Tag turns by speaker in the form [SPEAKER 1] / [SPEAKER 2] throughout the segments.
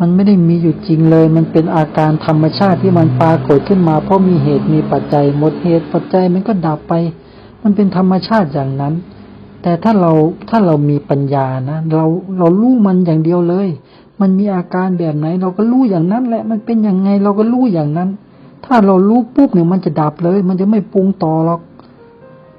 [SPEAKER 1] มันไม่ได้มีอยู่จริงเลย มันเป็นอาการธรรมชาติที่มันปรากฏขึ้นมา เพราะมีเหตุมีปัจจัยหมดเหตุปัจจัยมันก็ดับไป มันเป็นธรรมชาติอย่างนั้น แต่ถ้าเราถ้าเรามีปัญญานะเราเรารู้มันอย่างเดียวเลย มันมีอาการแบบไหน เราก็รู้อย่างนั้นแหละ มันเป็นยังไงเราก็รู้อย่างนั้น ถ้าเรารู้ปุ๊บเนี่ยมันจะดับเลย มันจะไม่ปรุงต่อหรอก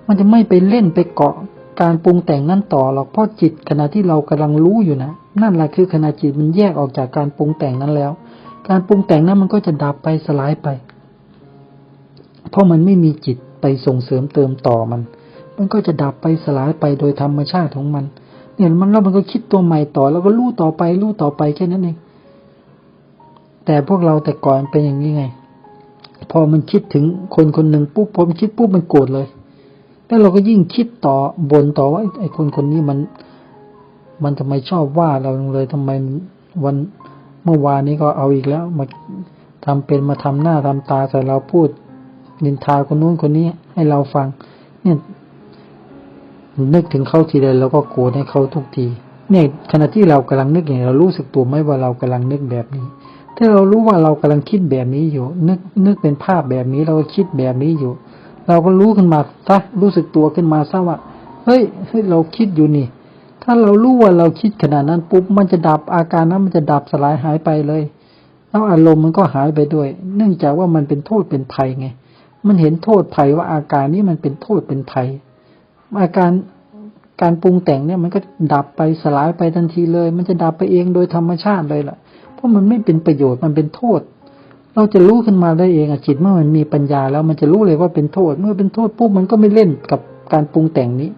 [SPEAKER 1] มันจะไม่ไปเล่นไปเกาะการปรุงแต่งนั้นต่อหรอกเพราะจิตขณะที่เรากำลังรู้อยู่นะ นั่นแหละคือขณะจิตมันแยกออกจากการปรุงแต่งนั้นแล้ว การปรุงแต่งนั้นมันก็จะดับไปสลายไป เพราะมันไม่มีจิตไปส่งเสริมเติมต่อมัน มันก็จะดับไปสลายไปโดยธรรมชาติของมัน เนี่ยมันแล้วมันก็คิดตัวใหม่ต่อ แล้วก็รู้ต่อไปรู้ต่อไปแค่นั้นเอง แต่พวกเราแต่ก่อนเป็นอย่างนี้ไง พอมันคิดถึงคนคนหนึ่งปุ๊บพอมันคิดปุ๊บมันโกรธเลย แล้วเราก็ยิ่งคิดต่อบนต่อว่าไอ้คนคนนี้มัน มันทำไมชอบว่าเราเลยทำไมวันเมื่อวานนี้ก็เอาอีกแล้ว มาทำเป็นมาทำหน้าทำตาใส่เราพูดนินทาคนนู้นคนนี้ให้เราฟัง เนี่ยนึกถึงเขาทีใดเราก็โกรธให้เขาทุกที เนี่ยขณะที่เรากำลังนึกอย่างเรารู้สึกตัวไหมว่าเรากำลังนึกแบบนี้ ถ้าเรารู้ว่าเรากำลังคิดแบบนี้อยู่ นึกนึกเป็นภาพแบบนี้เราก็คิดแบบนี้อยู่ เราก็รู้ขึ้นมาซะรู้สึกตัวขึ้นมาซะว่าเฮ้ยเฮ้ยเราคิดอยู่นี่ ถ้าเรารู้ว่าเราคิดขนาดนั้นปุ๊บมันจะดับอาการนั้นมันจะดับสลายหายไปเลยแล้วอารมณ์มันก็หายไปด้วย เนื่องจากว่ามันเป็นโทษเป็นภัยไง มันเห็นโทษภัยว่าอาการนี้มันเป็นโทษเป็นภัย อาการการปรุงแต่งเนี่ยมันก็ดับไปสลายไปทันทีเลย มันจะดับไปเองโดยธรรมชาติเลยล่ะ เพราะมันไม่เป็นประโยชน์มันเป็นโทษ เราจะรู้ขึ้นมาได้เองอะจิตเมื่อมันมีปัญญาแล้วมันจะรู้เลยว่าเป็นโทษ เมื่อเป็นโทษปุ๊บมันก็ไม่เล่นกับการปรุงแต่งนี้